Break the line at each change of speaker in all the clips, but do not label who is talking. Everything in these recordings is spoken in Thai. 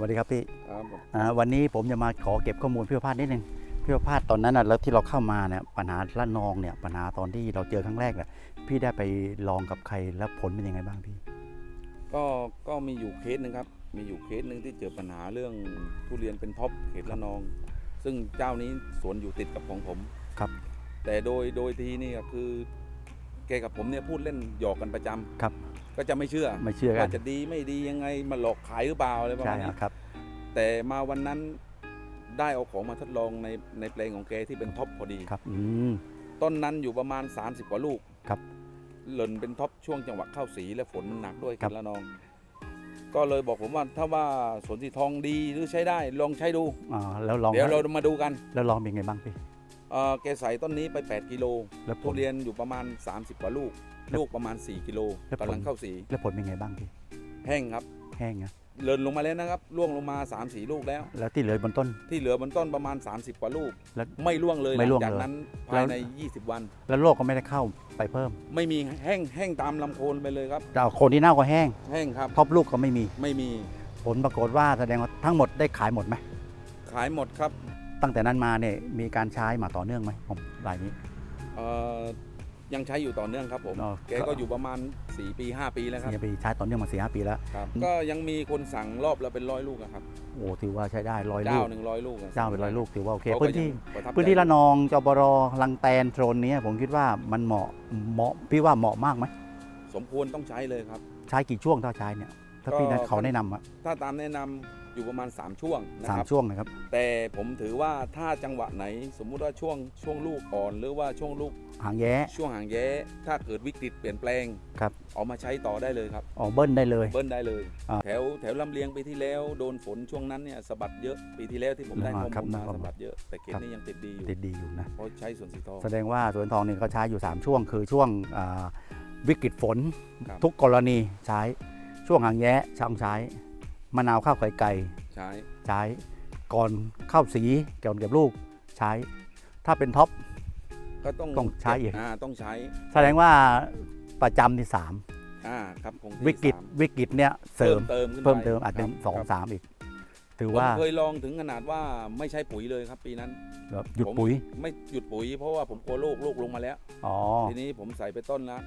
สวัสดีครับพี่
ครับผม
อ่าวันนี้ผมจะมาขอเก็บข้อมูลพี่ประพาสนิดนึงพี่ประพาสตอนนั้นน่ะแล้วที่เราเข้ามาเนี่ยปัญหาละนองเนี่ยปัญหาตอนที่เราเจอครั้งแรกเนี่ยพี่ได้ไปลองกับใครแล้วผลเป็นยังไงบ้างพี่
ก็ก็มีอยู่เคสหนึ่งครับ มีอยู่เคสหนึ่งที่เจอปัญหาเรื่องทุเรียนเป็นท็อปเขตละนอง ซึ่งเจ้านี้สวนอยู่ติดกับของผม
ครับ
แต่โดยโดยทีนี่ก็คือแกกับผมเนี่ยพูดเล่นหยอกกันประจำ
ครับ
ก็จะไม่เชื่อ
ไม่เชื่อกั
ว่านจะดีไม่ดียังไงมาหลอกขายหรือเปล่าอะไรประ
ใช่
มาณนี้
ครับ
แต่มาวันนั้นได้เอาของมาทดลองในในแปลงของแกที่เป็นท็อปพอดี
ครับอืม
ต้นนั้นอยู่ประมาณ 30 กว่าลูก
ครับ
หล่นเป็นท็อปช่วงจังหวะเข้าสีและฝนมันหนักด้วย
ครั
กับนละนอง ก็เลยบอกผมว่าถ้าว่าสวนสีทองดีหรือใช้ได้ลองใช้ดู
อ่าแล้วลอง
เดี๋ยวเรามาดูกัน
แล้วลองเป็นไงบ้างพี่
เอ่อแกใส่ต้นนี้ไป 8 กิโล
แล้วผ
ทุ
ล
เรียนอยู่ประมาณ 30 กว่าลูก
แล้ว
ลูกประมาณ 4 กิโล
แล้วผล
กำลังเข้าสี
แล้วผลเป็นไงบ้างพี่
แห้งครับ
แห้งนะ
เลินลงมาแล้วนะครับร่วงลงมา 3 4 ลูกแล้ว
แล้วที่เหลือบนต้น
ที่เหลือบนต้นประมาณ 30 กว่าลูก
แล้ว
ไม่ร่วงเลย
ไม่ร่วง
หลัจาก
เลย
นั้น
แล้
ภายวใน20 วัน
แล้วโรคก็ไม่ได้เข้าไปเพิ่ม
ไม่มีแห้งแห้งตามลำโคนไปเลยครับ
แต่โคนที่เน่าก็แห้ง
แห้งครับ
ท็อปลูกก็ไม่มี
ไม่มี
ผลปรากฏว่าแสดงว่าทั้งหมดได้ขายหมดไหม
ขายหมดครับ
ตั้งแต่นั้นมาเนี่ยมีการใช้มาต่อเนื่องไหมผมรายนี้
เอ่อยังใช้อยู่ต่อเนื่องครับผม
อ๋อ
แกก็อยู่ประมาณ 4 ปี 5 ปีแล้วครับ
สี่ปีใช้ต่อเนื่องมาสี่ห้าปีแล้ว
ครับ ก็ยังมีคนสั่งรอบละเป็นร้อยลูกอะครับ
โอ้ถือว่าใช้ได้ร้อยลู
เจ้ากหนึ่งร้อยลูกอะ
เจ้าเป็นร้อยลูกถือว่าโอเค
เขาก็
พื้นที่
ยังประทับใจ
พื้นที่ละนองจบรลังแตนโซนเนี้ยผมคิดว่ามันเหมาะเหมาะพี่ว่าเหมาะมากไหม
สมควรต้องใช้เลยครับ
ใช้กี่ช่วงถ้าใช้เนี่ยถ้าพี่นั้น
ก็
เขาแนะนำอะ
ถ้าตามแนะนำ อยู่ประมาณ 3 ช่วงนะ
สาม
ครับ
ช่วงนะครับ
แต่ผมถือว่าถ้าจังหวะไหนสมมุติว่าช่วงช่วงลูกอ่อน หรือว่าช่วงลูก
หางแย้
ช่วงหางแย้ ถ้าเกิดวิกฤตเปลี่ยนแปลง
ครับ
เอามาใช้ต่อได้เลยครับ
ออกเบิ้ลได้เลย
เบิ้ลได้เลย
อ่า
แถวแถวลำเลียงปีที่แล้วโดนฝนช่วงนั้นเนี่ยสะบัดเยอะปีที่แล้วที่ผมได้
อ่า
ข้อ
ครับ
มูลมา
ครับ
สะบัดเยอะ แต่เขต
ครับ
นี้ยังติดดีอยู่
ติดดีอยู่นะ
เพราะใช้ส่วนสีทอง
แสดงว่าสวนทองเนี่ยเขาใช้อยู่ 3 ช่วง คือช่วงอ่าวิกฤตฝน
ครับ
ทุกกรณีใช้ช่วงหางแย้ช่างใช้ มะนาวข้าวไข่ไก่
ใช้
ใช้ก่อนเข้าสีก่อนเก็บลูกใช้ ถ้าเป็นท็อป
ก็ต้อง
ต้องใช้อีก
อ่าต้องใช้
แสดงว่าประจำที่
อ่าครับคง
3
ที่
วิกฤต
สาม
วิกฤตเนี่ยเสริม
เติมขึ้น
เพิ่ม
ไป
เติมอาจเป็น
ครับ
สอง
ครับ
สามอีก ถือ
ผม
ว่า
เคยลองถึงขนาดว่าไม่ใช้ปุ๋ยเลยครับ ปีนั้น
แบบหยุด
ผม
ปุ๋ย
ไม่หยุดปุ๋ยเพราะว่าผมกลัวโรคโรคลงมาแล้ว
อ๋อ
ทีนี้ผมใส่ไปต้นละ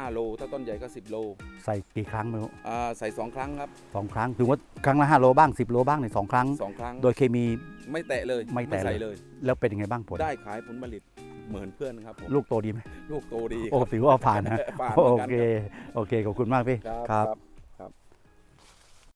5 โล ถ้าต้นใหญ่ก็ 10 โล
ใส่กี่ครั้งไม่รู้
อ่าใส่ 2 ครั้งครับ
สองครั้งถือว่าครั้งละห้าโลบ้าง10โลบ้างในสองครั้ง
2 ครั้ง
โดยเคมี
ไม่แตะเลย
ไม่แตะ
ใส่
เลย
เลย
แล้วเป็นยังไงบ้างผล
ได้ขายผลผลิตเหมือนเพื่อนครับผม
ลูกโตดีไหม
ลูกโตดี
โอ้ถือว่าผ่านนะ
ผ่าน
โอ
หมืนกัน
เค โอเค ขอบคุณมากพี่
ครับ
ครับ
ครับ